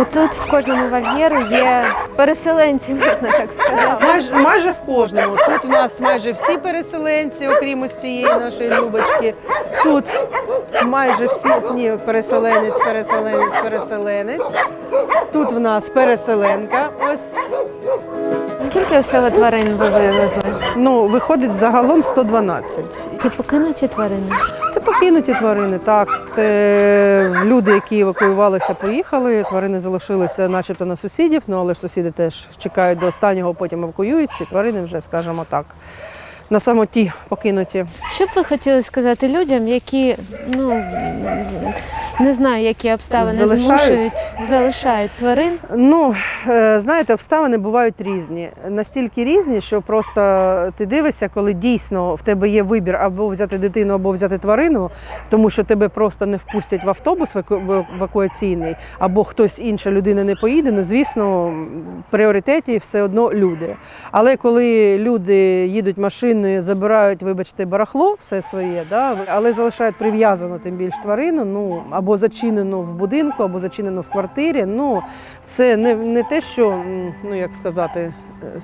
Отут в кожному вольєру є переселенці, можна так сказати. Майже, майже в кожному. Тут у нас майже всі переселенці, окрім ось цієї нашої Любочки. Тут майже всі ні, переселенець, переселенець, переселенець. Тут в нас переселенка. Ось Скільки всього тварин ви вивезли? ну виходить загалом 112. Це покинуті тварини. Це покинуті тварини, так. Це люди, які евакуювалися, поїхали. Тварини залишилися, начебто, на сусідів, ну але ж сусіди теж чекають до останнього, потім евакуюються. І тварини вже, скажімо так, на самоті покинуті. Що б ви хотіли сказати людям, які ну не знаю, які обставини Залишають? змушують, залишають тварин? Ну, е, знаєте, обставини бувають різні. Настільки різні, що просто ти дивишся, коли дійсно в тебе є вибір або взяти дитину, або взяти тварину, тому що тебе просто не впустять в автобус евакуаційний, або хтось інша людина не поїде. Ну, звісно, в пріоритеті все одно люди. Але коли люди їдуть машиною, забирають, вибачте, барахло, все своє, да, але залишають прив'язану тим більш тварину, ну або зачинену в будинку, або зачинену в квартирі. Ну це не, не те, що ну як сказати. е,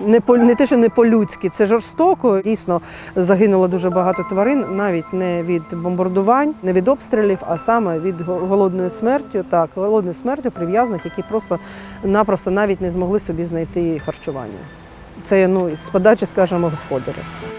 Не по не те, що не по-людськи, це жорстоко. Дійсно загинуло дуже багато тварин, навіть не від бомбардувань, не від обстрілів, а саме від голодної смерті. Так, голодної смерті прив'язаних, які просто-напросто навіть не змогли собі знайти харчування. Це ну з подачі, скажімо, господарів.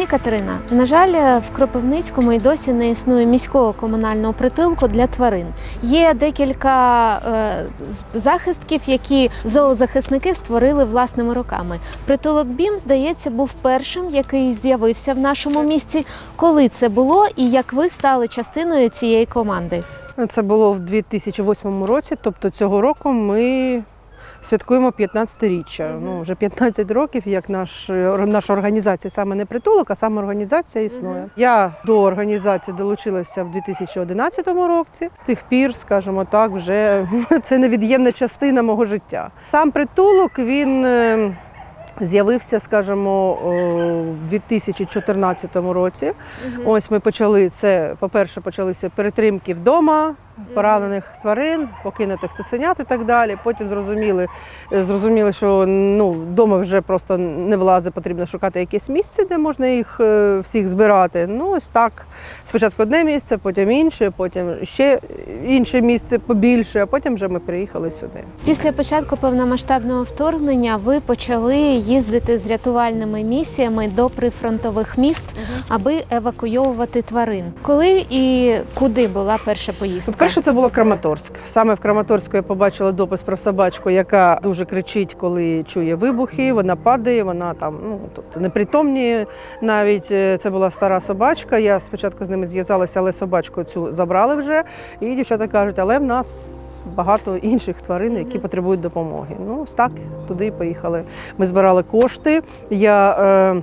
Пані Катерина, на жаль, в Кропивницькому і досі не існує міського комунального притулку для тварин. Є декілька е, захистків, які зоозахисники створили власними руками. Притулок БІМ, здається, був першим, який з'явився в нашому місті. Коли це було і як ви стали частиною цієї команди? Це було в 2008 році, тобто цього року ми святкуємо 15-річчя. Ну, вже 15 років, як наш, наша організація саме не притулок, а саме організація існує. Я до організації долучилася в 2011 році. З тих пір, скажімо так, вже це невід'ємна частина мого життя. Сам притулок він. е, З'явився, скажімо, в 2014 році. Ось ми почали це. По-перше, почалися перетримки вдома, поранених тварин, покинутих цуценят і так далі. Потім зрозуміли, е, зрозуміли, що ну, вдома вже просто не влазить, потрібно шукати якесь місце, де можна їх е, всіх збирати. Ну, ось так. Спочатку одне місце, потім інше, потім ще інше місце побільше, а потім вже ми приїхали сюди. Після початку повномасштабного вторгнення ви почали їздити з рятувальними місіями до прифронтових міст, аби евакуйовувати тварин. Коли і куди була перша поїздка? Вперше це було Краматорськ. Саме в Краматорську я побачила допис про собачку, яка дуже кричить, коли чує вибухи. Вона падає, вона там ну тобто непритомніє. Навіть Е, це була стара собачка. Я спочатку з ними зв'язалася, але собачку цю забрали вже. І дівчата кажуть, але в нас. Багато інших тварин, які потребують допомоги. Ну, ось так туди і поїхали. Ми збирали кошти. Я е,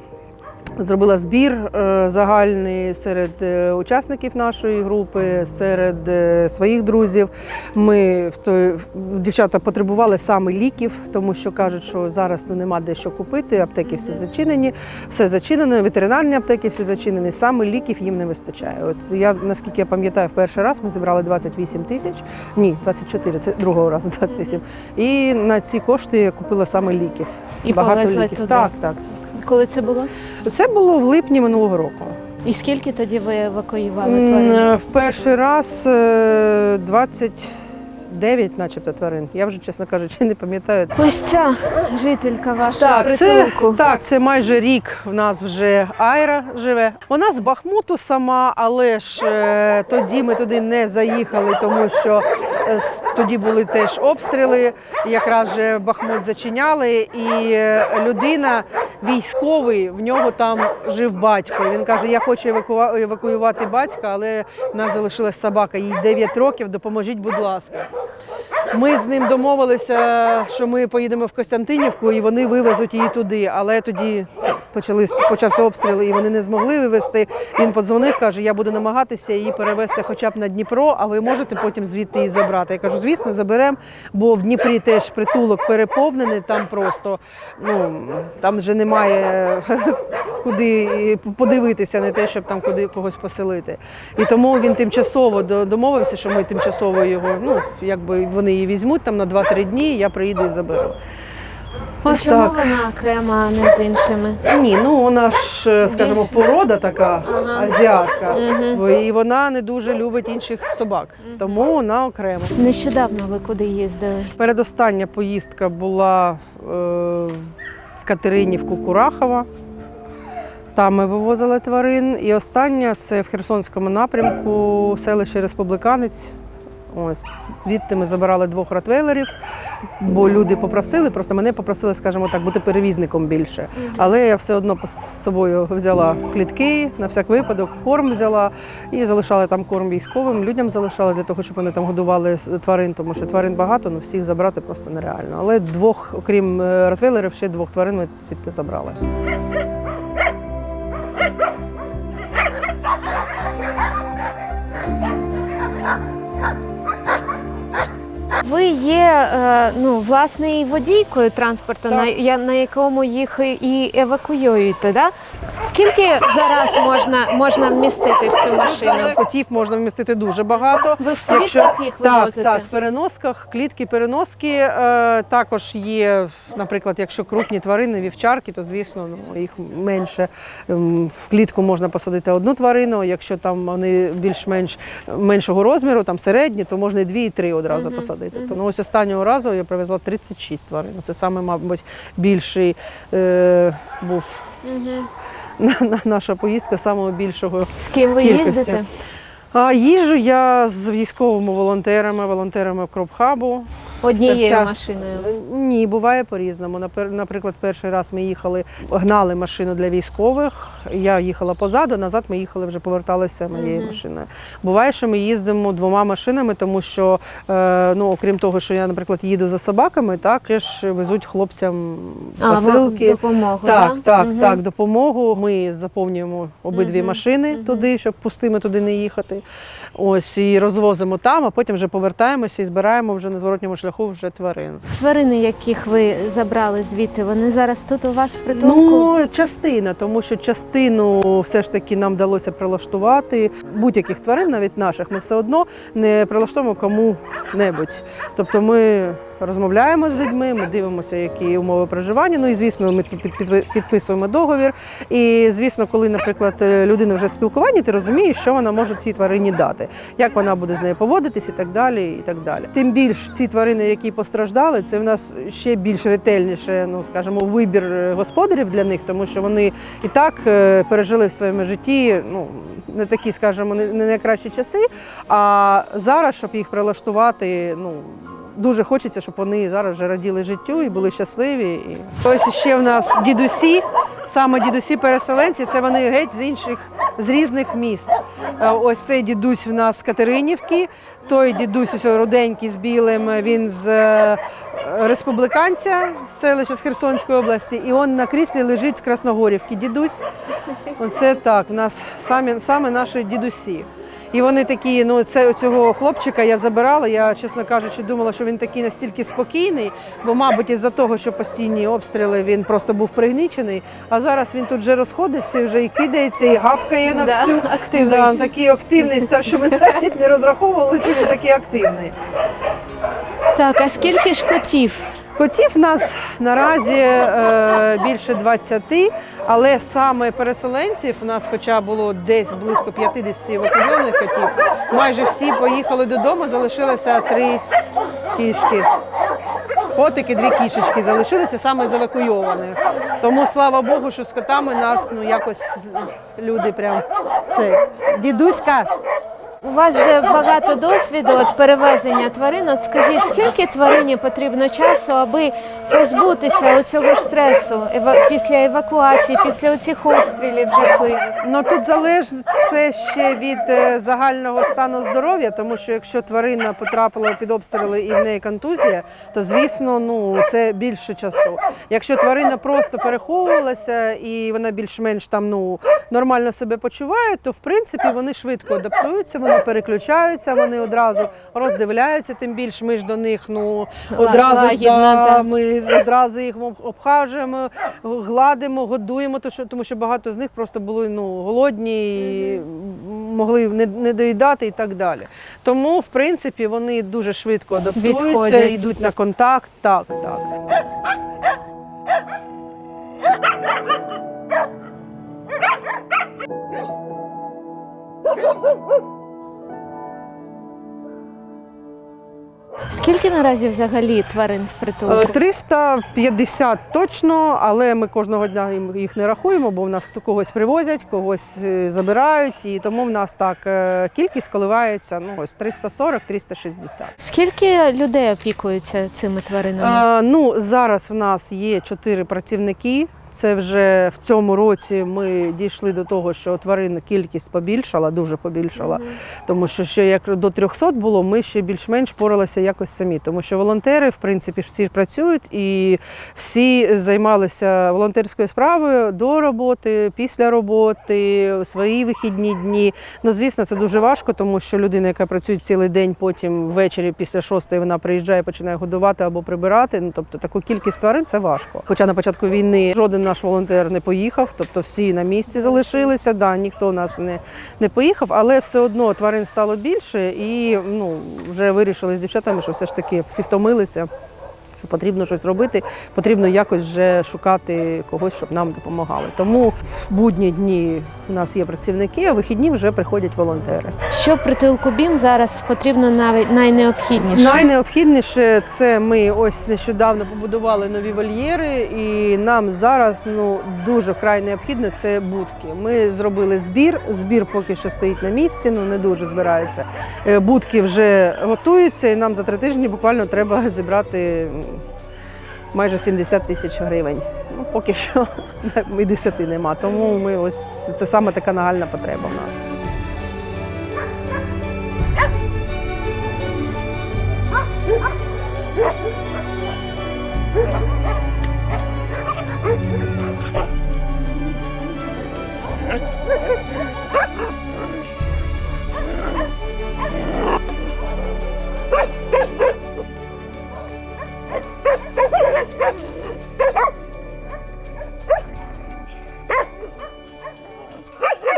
Зробила збір е, загальний серед е, учасників нашої групи, серед е, своїх друзів. Ми в той дівчата потребували саме ліків, тому що кажуть, що зараз ну нема де що купити. Аптеки всі зачинені, все зачинено. Ветеринарні аптеки всі зачинені. Саме ліків їм не вистачає. От я наскільки я пам'ятаю, в перший раз ми зібрали 28 тисяч. Ні, 24, це другого разу 28. І на ці кошти я купила саме ліків. І Багато ліків. туди. Так, так. Коли це було? Це було в липні минулого року. І скільки тоді ви евакуювали тварин? е, В перший раз е, 29, начебто, тварин. Я вже, чесно кажучи, не пам'ятаю. Ось ця жителька вашого Так, це, так, це майже рік в нас вже Айра живе. Вона з Бахмуту сама, але ж е, тоді ми туди не заїхали, тому що е, тоді були теж обстріли. Якраз же Бахмут зачиняли, і е, людина, військовий, в нього там жив батько. Він каже: Я хочу евакуювати батька, але в нас залишилась собака. Їй 9 років. Допоможіть, будь ласка. Ми з ним домовилися, що ми поїдемо в Костянтинівку і вони вивезуть її туди. Але тоді почались почався обстріл, і вони не змогли вивезти. Він подзвонив, каже: я буду намагатися її перевезти хоча б на Дніпро, а ви можете потім звідти її забрати. Я кажу, звісно, заберемо, бо в Дніпрі теж притулок переповнений. Там просто ну там вже немає куди подивитися, не те, щоб там куди когось поселити. І тому він тимчасово домовився, що ми тимчасово його, ну якби вони її візьмуть там на 2-3 дні, я приїду і заберу. Ось Чому так. вона окрема, а не з іншими? Ні, ну вона ж, е, скажімо, порода така азіатка, бо і вона не дуже любить інших собак, тому вона окремо. Нещодавно ви куди їздили? Передостання поїздка була е, в Катеринівку Курахова. Там ми вивозили тварин. І остання це в Херсонському напрямку, селище Республіканець. Ось звідти ми забирали двох ротвейлерів, бо люди попросили, просто мене попросили, скажімо так, бути перевізником більше. Але я все одно з собою взяла клітки, на всяк випадок, корм взяла і залишала там корм військовим. Людям залишала для того, щоб вони там годували тварин, тому що тварин багато, ну всіх забрати просто нереально. Але двох, окрім е, ротвейлерів, ще двох тварин ми звідти забрали. Ви є е, ну, власне і водійкою транспорту, на, я- на якому їх і- і евакуюєте. Да? Скільки зараз можна, можна вмістити в цю машину? Котів можна вмістити дуже багато. Ви в клітках їх так, вивозите? так, в переносках, клітки, переноски. Е, також є, наприклад, якщо крупні тварини, вівчарки, то звісно ну, їх менше. Ем, В клітку можна посадити одну тварину. Якщо там вони більш-менш меншого розміру, там середні, то можна і дві, і три одразу посадити. То ну, ось останнього разу я привезла 36 тварин. Це саме, мабуть, більший е, був Мгм. наша поїздка самого більшого З ким ви кількості. їздите? А їжджу я з військовими волонтерами, волонтерами Кропхабу. Однією Серця. машиною. Ні, буває по-різному. Наприклад, перший раз ми їхали, гнали машину для військових. Я їхала позаду, назад ми їхали вже поверталися моєю машиною. Буває, що ми їздимо двома машинами, тому що, е, ну, окрім того, що я, наприклад, їду за собаками, так ж везуть хлопцям А, посилки. допомогу, Так, да? так, Мгм. так, допомогу. Ми заповнюємо обидві Мгм, машини мгм. туди, щоб пустими туди не їхати. Ось і розвозимо там, а потім вже повертаємося і збираємо вже на зворотньому шляху вже тварин. Тварини, яких ви забрали звідти, вони зараз тут у вас в притулку? Ну, частина, тому що частину все ж таки нам вдалося прилаштувати. Будь-яких тварин, навіть наших, ми все одно не прилаштовуємо кому-небудь. Тобто ми розмовляємо з людьми, ми дивимося, які умови проживання. Ну і звісно, ми під- під- підписуємо договір. І звісно, коли, наприклад, людина вже в спілкуванні, ти розумієш, що вона може цій тварині дати, як вона буде з нею поводитись і так далі. І так далі. Тим більш ці тварини, які постраждали, це в нас ще більш ретельніше, ну скажімо, вибір е, господарів для них, тому що вони і так е, пережили в своєму житті ну не такі, скажімо, не найкращі часи. А зараз, щоб їх прилаштувати, ну. Дуже хочеться, щоб вони зараз вже раділи життю і були щасливі. І... Ось ще в нас дідусі, саме дідусі-переселенці, це вони геть з інших, з різних міст. Е, Ось цей дідусь в нас з Катеринівки, той дідусь ось руденький з білим, він з е, республіканця селища з Херсонської області, і он на кріслі лежить з Красногорівки. Дідусь. Оце так, в нас самі, саме наші дідусі. І вони такі, ну це цього хлопчика я забирала. Я, чесно кажучи, думала, що він такий настільки спокійний, бо, мабуть, із-за того, що постійні обстріли він просто був пригнічений. А зараз він тут вже розходився, вже і кидається, і гавкає на Да, всю. активний. Да, такий активний став, що ми навіть не розраховували, що він такий активний. Так, а скільки ж котів? Котів в нас наразі е, більше 20, але саме переселенців у нас, хоча було десь близько 50 евакуйованих котів, майже всі поїхали додому, залишилося три кішки. Котики, дві кішечки залишилися саме з евакуйованих. Тому слава Богу, що з котами нас ну якось люди прям це. Дідуська, У вас вже багато досвіду от перевезення тварин. От скажіть, скільки тварині потрібно часу, аби позбутися цього стресу після евакуації, після цих обстрілів жахливих? Ну тут залежить все ще від е, загального стану здоров'я, тому що якщо тварина потрапила під обстріли і в неї контузія, то звісно, ну це більше часу. Якщо тварина просто переховувалася і вона більш-менш там ну нормально себе почуває, то в принципі вони швидко адаптуються, переключаються, вони одразу роздивляються. Тим більше ми ж до них ну одразу ж, да, ми одразу їх обхажуємо, гладимо, годуємо, що тому що багато з них просто були ну голодні, і могли не, не доїдати і так далі. Тому, в принципі, вони дуже швидко адаптуються, Відходять. йдуть на контакт. Так, так. Скільки наразі взагалі тварин в Е, притулку? 350 точно, але ми кожного дня їх не рахуємо, бо в нас когось привозять, когось е, забирають, і тому в нас так е, кількість коливається ну ось 340-360. Скільки людей опікуються цими тваринами? А, ну, зараз в нас є чотири працівники. Це вже в цьому році ми дійшли до того, що тварин кількість побільшала, дуже побільшала. Тому що ще як до 300 було, ми ще більш-менш поралися якось самі. Тому що волонтери, в принципі, всі працюють і всі займалися волонтерською справою до роботи, після роботи, свої вихідні дні. Ну, звісно, це дуже важко, тому що людина, яка працює цілий день, потім ввечері після шостої вона приїжджає, починає годувати або прибирати. Ну тобто таку кількість тварин це важко. Хоча на початку війни жоден наш волонтер не поїхав, тобто всі на місці залишилися. Да, ніхто у нас не, не поїхав, але все одно тварин стало більше, і ну вже вирішили з дівчатами, що все ж таки всі втомилися. Що потрібно щось робити, потрібно якось вже шукати когось, щоб нам допомагали. Тому в будні дні у нас є працівники, а вихідні вже приходять волонтери. Що притулку БІМ зараз потрібно навіть найнеобхідніше? Найнеобхідніше це ми ось нещодавно побудували нові вольєри, і нам зараз ну дуже вкрай необхідно це будки. Ми зробили збір. Збір поки що стоїть на місці, ну не дуже збирається. Е, Будки вже готуються, і нам за три тижні буквально треба зібрати майже 70 тисяч гривень. Ну поки що і 10 нема. Тому ми ось це саме така нагальна потреба в нас.